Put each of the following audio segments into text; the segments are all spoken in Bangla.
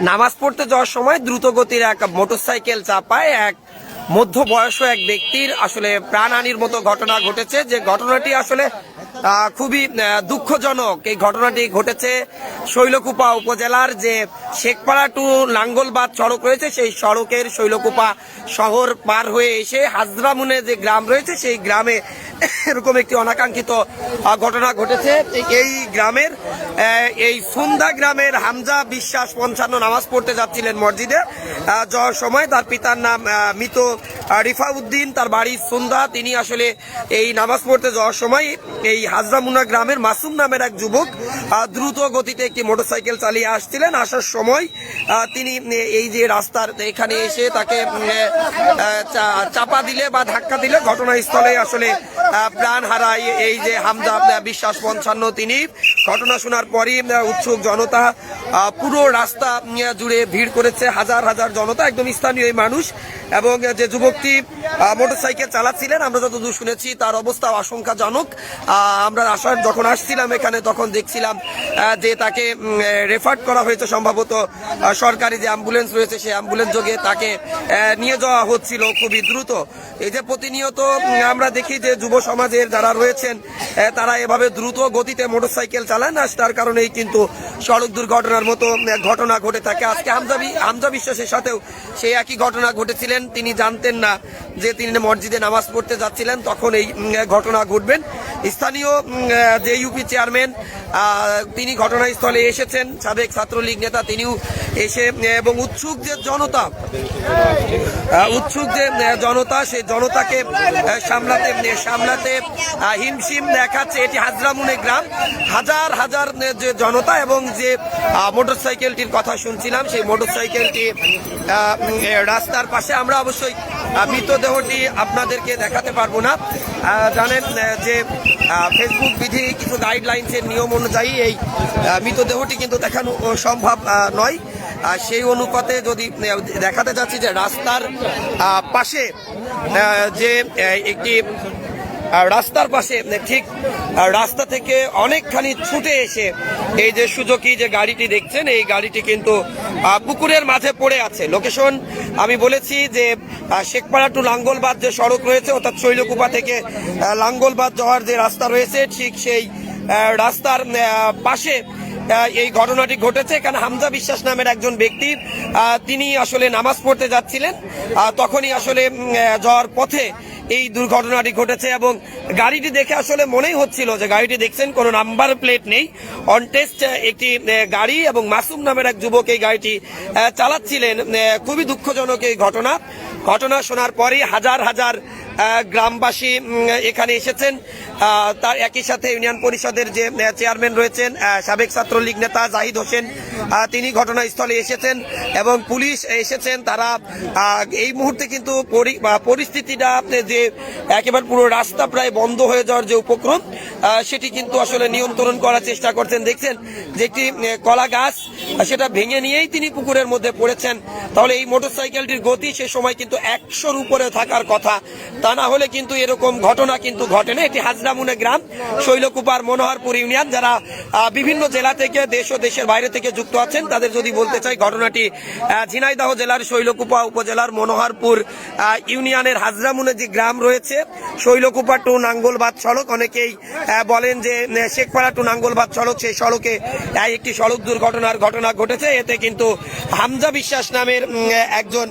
নামাজ পড়তে যাওয়ার সময় দ্রুতগতির এক মোটরসাইকেল চাপায় এক মধ্য বয়স্ক এক ব্যক্তির আসলে প্রাণহানির মতো ঘটনা ঘটেছে। যে ঘটনাটি আসলে খুবই দুঃখজনক। এই ঘটনাটি ঘটেছে শৈলকুপা উপজেলার যে শেখপাড়া টু লাঙ্গলবাদ সড়ক রয়েছে, সেই সড়কের শৈলকুপা শহর পার হয়ে এসে হাজরামুনে যে গ্রাম রয়েছে, সেই গ্রামে এরকম একটি অনাকাঙ্ক্ষিত ঘটনা ঘটেছে। এই গ্রামের এই সুন্দা গ্রামের হামজা বিশ্বাস পঞ্চান্ন নামাজ পড়তে যাচ্ছিলেন মসজিদে। যাওয়ার সময় তার পিতার নাম মৃত রিফাউদ্দিন, তার বাড়ি সুন্দা। তিনি আসলে এই নামাজ পড়তে যাওয়ার সময় এই হাজরামুনা গ্রামের মাসুম নামের এক যুবক দ্রুত গতিতে একটি মোটরসাইকেল চালিয়ে আসছিলেন। আসার সময় তিনি এই যে রাস্তার এখানে এসে তাকে চাপা দিলে বা ধাক্কা দিলে ঘটনাস্থলে আসলে প্রাণ হারায়। এই যে হামজা বিশ্বাস পঞ্চান্ন তিনি। ঘটনা শোনার পরই উৎসুক জনতা পুরো রাস্তা জুড়ে ভিড় করেছে, হাজার হাজার জনতা, একদম স্থানীয় মানুষ এবং যে যুবকটি মোটরসাইকেল চালাচ্ছিলেন, আমরা যতদূর শুনেছি, তার অবস্থা আশঙ্কাজনক। আমরা আসার যখন আসছিলাম এখানে, তখন দেখছিলাম যে তাকে রেফার করা হয়েছে সম্ভবত সরকারি যে অ্যাম্বুলেন্স রয়েছে, সেই অ্যাম্বুলেন্স যোগে তাকে নিয়ে যাওয়া হচ্ছিল খুবই দ্রুত। এই যে প্রতিনিয়ত আমরা দেখি যে যুব সমাজের যারা রয়েছেন তারা এভাবে দ্রুত গতিতে মোটরসাইকেল চালান আর তার কারণেই কিন্তু সড়ক দুর্ঘটনার মতো ঘটনা ঘটে থাকে। আজকে হামজাবি, হামজা বিশ্বাসের সাথেও সেই একই ঘটনা ঘটেছিলেন। তিনি জানতেন না যে তিনি মসজিদে নামাজ পড়তে যাচ্ছিলেন, তখন এই ঘটনা ঘটবেন। স্থানীয় যে ইউপি চেয়ারম্যান তিনি ঘটনাস্থলে এসেছেন, সাবেক ছাত্রলীগ নেতা তিনিও এসে, এবং উৎসুক যে জনতা উৎসুক যে জনতা সেই জনতাকে সামলাতে সামলাতে হিমশিম দেখাচ্ছে এটি হাজরামুনে গ্রাম। হাজার হাজার যে জনতা এবং যে মোটরসাইকেলটির কথা শুনছিলাম, সেই মোটরসাইকেলটি রাস্তার পাশে। আমরা অবশ্যই মৃতদেহটি আপনাদেরকে দেখাতে পারব না। জানেন যে ফেসবুক বিধি কিছু গাইডলাইন্সের নিয়ম অনুযায়ী এই মৃতদেহটি কিন্তু দেখানো সম্ভব নয়। সেই অনুপাতে যদি দেখাতে চাচ্ছি যে রাস্তার পাশে যে একটি রাস্তার পাশে ঠিক রাস্তা থেকে অনেকখানি ছুটে এসে এই যে সুজুকি যে গাড়িটি দেখছেন, এই গাড়িটি কিন্তু পুকুরের মাঝে পড়ে আছে। লোকেশন আমি বলেছি যে শেখপাড়া টু লাঙ্গলবাদ যে সড়ক রয়েছে, অর্থাৎ শৈলকুপা থেকে লাঙ্গলবাদ যাওয়ার যে রাস্তা রয়েছে, ঠিক সেই রাস্তার পাশে এই ঘটনাটি ঘটেছে। এখানে হামজা বিশ্বাস নামের একজন ব্যক্তি তিনি আসলে নামাজ পড়তে যাচ্ছিলেন। তখনই আসলে যাওয়ার পথে এই দুর্ঘটনাটি ঘটেছে এবং গাড়িটি দেখে আসলে মনেই হচ্ছিল যে গাড়িটি দেখছেন, কোনো নাম্বার প্লেট নেই। অনটেস্ট একটি গাড়ি এবং মাসুম নামের এক যুবক এই গাড়িটি চালাচ্ছিলেন। খুবই দুঃখজনক এই ঘটনা। ঘটনা শোনার পরে হাজার হাজার গ্রামবাসী এখানে এসেছেন। তার একই সাথে ইউনিয়ন পরিষদের যে চেয়ারম্যান রয়েছেন সাবেক ছাত্রলীগ নেতা জাহিদ হোসেন তিনি ঘটনাস্থলে এসেছেন এবং পুলিশ এসেছেন। তারা এই মুহূর্তে কিন্তু পরি- পরিস্থিতিটা যে, একেবারে পুরো রাস্তা প্রায় বন্ধ হয়ে যাওয়ার যে উপক্রম সেটি কিন্তু আসলে নিয়ন্ত্রণ করার চেষ্টা করছেন। দেখছেন যে একটি কলা গাছ, সেটা ভেঙে নিয়েই তিনি পুকুরের মধ্যে পড়েছেন। তাহলে এই মোটরসাইকেলটির গতি সে সময় কিন্তু একশোর উপরে থাকার কথা। তা না হলে কিন্তু এরকম ঘটনা কিন্তু ঘটে না। এটি হাজরামুনে গ্রাম, শৈলকুপার মনোহরপুর ইউনিয়ন। যারা বিভিন্ন জেলা থেকে দেশ ও দেশের বাইরে থেকে যুক্ত আছেন, তাদের যদি বলতে চাই ঘটনাটি ঝিনাইদহ জেলার শৈলকুপা উপজেলার মনোহরপুর ইউনিয়নের হাজরামুনে যে গ্রাম রয়েছে, শৈলকুপা টু নাঙ্গলবাদ সড়ক, অনেকেই বলেন যে শেখপাড়া টু নাঙ্গলবাদ সড়ক সেই সড়কে একটি সড়ক দুর্ঘটনার ঘটনা ঘটেছে। এতে কিন্তু হামজা বিশ্বাস নামের একজন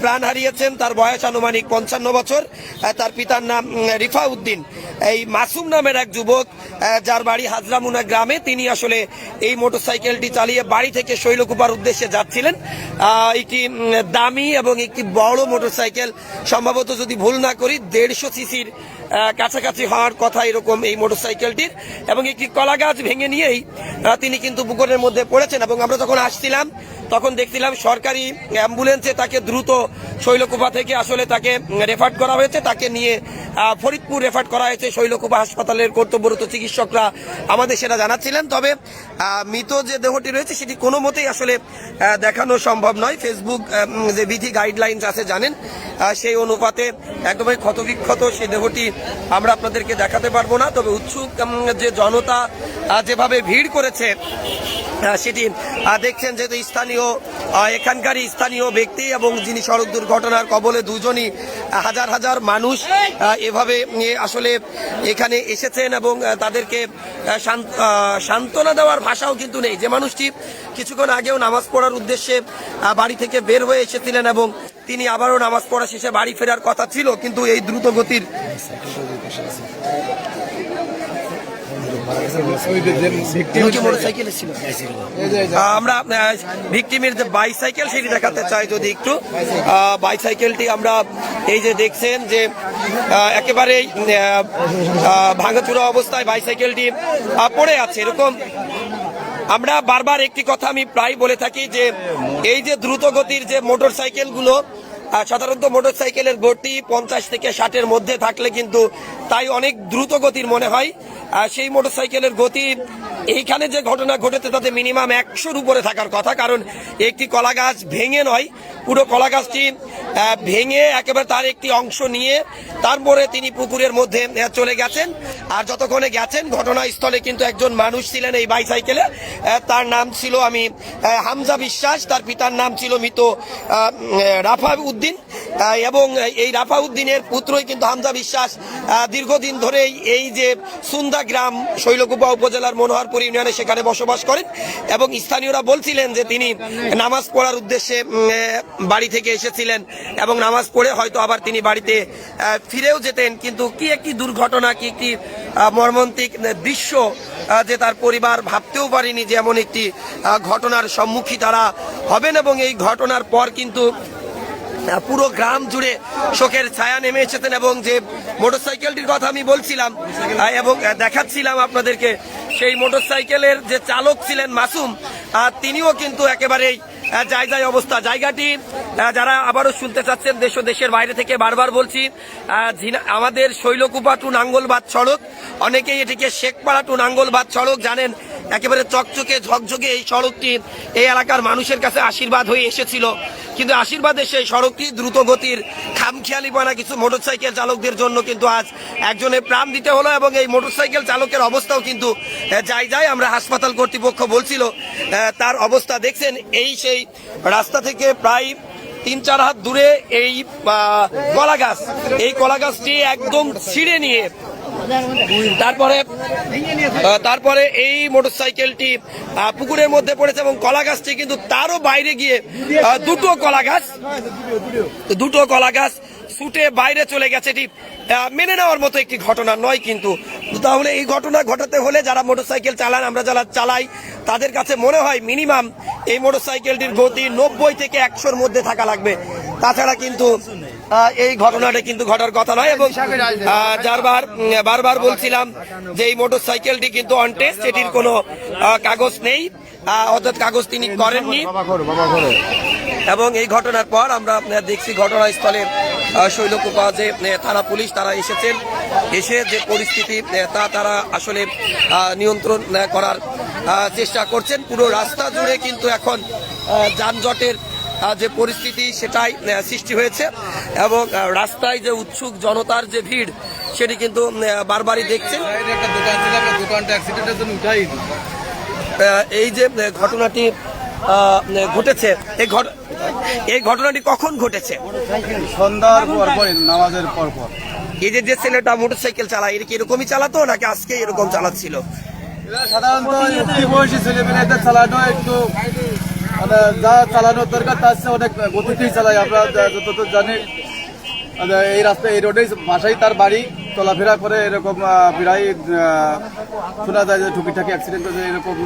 প্রাণ হারিয়েছেন, তার বয়স আনুমানিক পঞ্চান্ন বছর। তার পিতার নাম রিফা উদ্দিন এই মাসুম নামের এক যুবক যার বাড়ি হাজরামুনা গ্রামে, তিনি আসলে এই মোটরসাইকেলটি চালিয়ে বাড়ি থেকে শৈলকুপার উদ্দেশ্যে যাচ্ছিলেন। একটি দামি এবং একটি বড় মোটরসাইকেল, সম্ভবত যদি ভুল না করি, দেড়শো সিসির কাছাকাছি হওয়ার কথা এরকম এই মোটরসাইকেলটির এবং একটি কলা গাছ ভেঙে নিয়েই তিনি কিন্তু পুকুরের মধ্যে পড়েছেন এবং আমরা যখন আসছিলাম, তখন দেখছিলাম সরকারি অ্যাম্বুলেন্সে তাকে দ্রুত শৈলকুপা থেকে আসলে তাকে রেফার করা হয়েছে। তাকে নিয়ে ফরিদপুর রেফার করা হয়েছে শৈলকুপা হাসপাতালের কর্তব্যরত চিকিৎসকরা আমাদের সেটা জানাচ্ছিলেন। তবে মৃত যে দেহটি রয়েছে সেটি কোনো মতেই আসলে দেখানো সম্ভব নয়। ফেসবুক যে বিধি গাইডলাইন্স আছে জানেন সেই অনুপাতে একদমই ক্ষতবিক্ষত সেই দেহটি আমরা আপনাদেরকে দেখাতে পারব না, তবে উৎসুক যে জনতা যেভাবে ভিড় করেছে সেটি দেখছেন যেহেতু স্থানীয় এখানকারই স্থানীয় ব্যক্তি এবং যিনি সড়ক দুর্ঘটনার কবলে দুজনই হাজার হাজার মানুষ এভাবে আসলে এখানে এসেছেন এবং তাদেরকে সান্ত্বনা দেওয়ার ভাষাও কিন্তু নেই। যে মানুষটি কিছুক্ষণ আগেও নামাজ পড়ার উদ্দেশ্যে বাড়ি থেকে বের হয়ে এসেছিলেন এবং তিনি আবারও নামাজ পড়া শেষে বাড়ি ফেরার কথা ছিল কিন্তু এই দ্রুত গতির আমরা ভিকটিমের যে বাইসাইকেল সেটি দেখাতে চাই যদি একটু। বাইসাইকেলটি আমরা এই যে দেখছেন যে আহ, ভাঙাচুরা অবস্থায় বাইসাইকেলটি পড়ে আছে এরকম আমরা বারবার একটি কথা আমি প্রায় বলে থাকি যে এই যে দ্রুত গতির যে মোটর সাইকেলগুলো সাধারণত মোটর সাইকেলের গতি পঞ্চাশ থেকে ষাটের মধ্যে থাকলে কিন্তু তাই অনেক দ্রুত গতির মনে হয়। সেই মোটর সাইকেলের গতি এইখানে যে ঘটনা ঘটেছে তাতে মিনিমাম একশোর উপরে থাকার কথা, কারণ একটি কলা গাছ ভেঙে নয়, পুরো কলা গাছটি ভেঙে একেবারে তার একটি অংশ নিয়ে তারপরে তিনি পুকুরের মধ্যে চলে গেছেন। আর যতক্ষণে গেছেন, ঘটনাস্থলে কিন্তু একজন মানুষ ছিলেন এই বাইসাইকেলে। তার নাম ছিল আমি হামজা বিশ্বাস, তার পিতার নাম ছিল মৃত রাফা উদ্দিন এবং এই রাফা উদ্দিনের পুত্রই কিন্তু হামজা বিশ্বাস দীর্ঘদিন ধরেই এই যে সুন্দা গ্রাম শৈলকুপা উপজেলার মনোহরপুর ইউনিয়নে সেখানে বসবাস করেন এবং স্থানীয়রা বলছিলেন যে তিনি নামাজ পড়ার উদ্দেশ্যে বাড়ি থেকে এসেছিলেন এবং নামাজ পড়ে হয়তো আবার তিনি বাড়িতে ফিরেও যেতেন। কিন্তু কি একটি দুর্ঘটনা, কি একটি মর্মান্তিক দৃশ্য যে তার পরিবার ভাবতেও পারেনি যে এমন একটি ঘটনার সম্মুখী তারা হবেন এবং এই ঘটনার পর কিন্তু পুরো গ্রাম জুড়ে শোকের ছায়া নেমে এসেছেন এবং যে মোটরসাইকেলটির কথা আমি বলছিলাম এবং দেখাচ্ছিলাম আপনাদেরকে, সেই মোটরসাইকেলের যে চালক ছিলেন মাসুম তিনিও কিন্তু একেবারেই যায় অবস্থা। জায়গাটি যারা আবারও শুনতে চাচ্ছেন, দেশ দেশের বাইরে থেকে বারবার বলছি আমাদের শৈলকুপা টু নাঙ্গলবাদ সড়ক, অনেকেই এটিকে শেখপাড়া টু নাঙ্গলবাদ সড়ক জানেন। একেবারে চকচকে, ঝকঝকে এই সড়কটির এই এলাকার মানুষের কাছে আশীর্বাদ হয়ে এসেছিল। কিন্তু আশীর্বাদের সেই সড়কটি দ্রুত গতির খামখেয়ালিপানা কিছু মোটরসাইকেল চালকদের জন্য কিন্তু আজ একজনের প্রাণ দিতে হলো এবং এই মোটরসাইকেল চালকের অবস্থাও কিন্তু যাই যাই আমরা হাসপাতাল কর্তৃপক্ষ বলছিল তার অবস্থা দেখছেন। এই সেই রাস্তা থেকে প্রায় তিন চার হাত দূরে এই কলা গাছ এই কলা গাছটি একদম ছিঁড়ে নিয়ে তারপরে তারপরে এই মোটরসাইকেলটি পুকুরের মধ্যে পড়েছে এবং কলা গাছটি কিন্তু তারও বাইরে গিয়ে দুটো কলা গাছ দুটো কলা গাছ ছুটে বাইরে চলে গেছে এটি মেনে নেওয়ার মতো একটি ঘটনা নয় কিন্তু। তাহলে এই ঘটনা ঘটাতে হলে যারা মোটরসাইকেল চালান, আমরা যারা চালাই, তাদের কাছে মনে হয় মিনিমাম এই মোটরসাইকেলটির গতি নব্বই থেকে একশোর মধ্যে থাকা লাগবে। তাছাড়া কিন্তু এই ঘটনাটা কিন্তু ঘটার কথা নয় এবং যারবার বারবার বলছিলাম যে এই মোটরসাইকেলটি কিন্তু অন টেস্ট এটির কোনো কাগজ নেই। অর্থাৎ কাগজ তিনি করেননি। এবং এই ঘটনার পর আমরা আপনার দেখছি ঘটনাস্থলে শৈলকুপা যে থানা পুলিশ, তারা এসেছেন এসে যে পরিস্থিতি তা তারা আসলে নিয়ন্ত্রণ করার চেষ্টা করছেন। পুরো রাস্তা জুড়ে কিন্তু এখন যানজটের যে পরিস্থিতি, সেটাই সৃষ্টি হয়েছে। এবং রাস্তায় যে উৎসুক জনতার যে ভিড়, সেটি কিন্তু বারবারই দেখছেন। এই যে ঘটনাটি ঘটেছে, এই ঘট এই ঘটনাটি কখন ঘটেছে? সন্ধ্যার পর পর নামাজের পর পর। এই যে যে ছেলেটা মোটরসাইকেল চালায় এটা কি এরকমই চালাতো নাকি আজকে এরকম চালাচ্ছিল? সাধারণত একটি বয়সী ছেলে চালানো একটু মানে যা চালানোর দরকার তার চেয়ে অনেক গতিতেই চালাই আমরা যতদূর জানি মানে এই রাস্তায় এই রোডেই বাসাই তার বাড়ি চলাফেরা করে এরকম প্রায় শোনা যায় যে টুকিটাকি অ্যাক্সিডেন্ট এরকম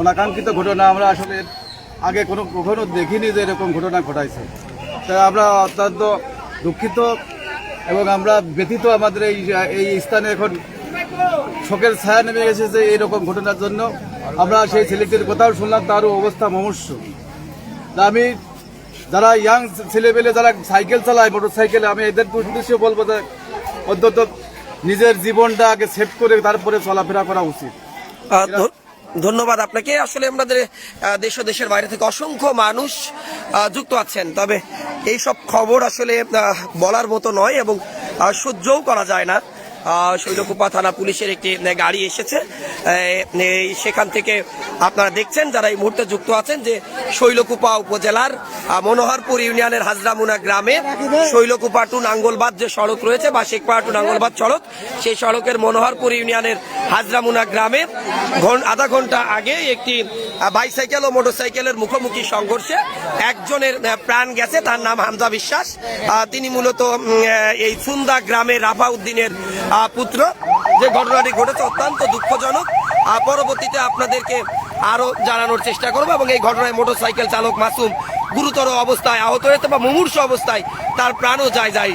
অনাকাঙ্ক্ষিত ঘটনা আমরা আসলে আগে কোনো কখনো দেখিনি যে এরকম ঘটনা ঘটাইছে। তাই আমরা অত্যন্ত দুঃখিত এবং আমরা ব্যথিত আমাদের এই এই স্থানে এখন শোকের ছায়া নেমে গেছে যে এইরকম ঘটনার জন্য। আমরা সেই ছেলেটির কথাও শুনলাম, তারও অবস্থা মমস্য। তা আমি যারা ইয়াং ছেলেপেলে যারা সাইকেল চালায় মোটর সাইকেলে আমি এদের উদ্দেশ্যে বলব যে অন্তত নিজের জীবনটা আগে সেভ করে তারপরে চলাফেরা করা উচিত। ধন্যবাদ আপনাকে। আসলে আমাদের দেশ ও দেশের বাইরে থেকে অসংখ্য মানুষ যুক্ত আছেন। তবে এই সব খবর আসলে বলার মতো নয় এবং সহ্যও করা যায় না। শৈলকুপা থানা পুলিশের একটি গাড়ি এসেছে। সেখান থেকে আপনারা দেখছেন, যারা এই মুহূর্তে যুক্ত আছেন যে শৈলকুপা উপজেলার মনোহরপুর ইউনিয়নের হাজরামুনা গ্রামে শৈলকুপা টু নাঙ্গলবাদ যে সড়ক রয়েছে, বা শেখপাড়া টু নাঙ্গলবাদ সড়ক, সেই সড়কের মনোহরপুর ইউনিয়নের হাজরামুনা গ্রামে আধা ঘণ্টা আগে একটি বাইসাইকেল ও মোটরসাইকেলের মুখোমুখি সংঘর্ষে একজনের প্রাণ গেছে, তার নাম হামজা বিশ্বাস। তিনি মূলত এই সুন্দা গ্রামের রাফা উদ্দিনের পুত্র যে ঘটনাটি ঘটেছে অত্যন্ত দুঃখজনক। পরবর্তীতে আপনাদেরকে আরও জানানোর চেষ্টা করব এবং এই ঘটনায় মোটরসাইকেল চালক মাসুম গুরুতর অবস্থায় আহত হয়েছে বা মুমূর্ষ অবস্থায় তার প্রাণও যায় যায়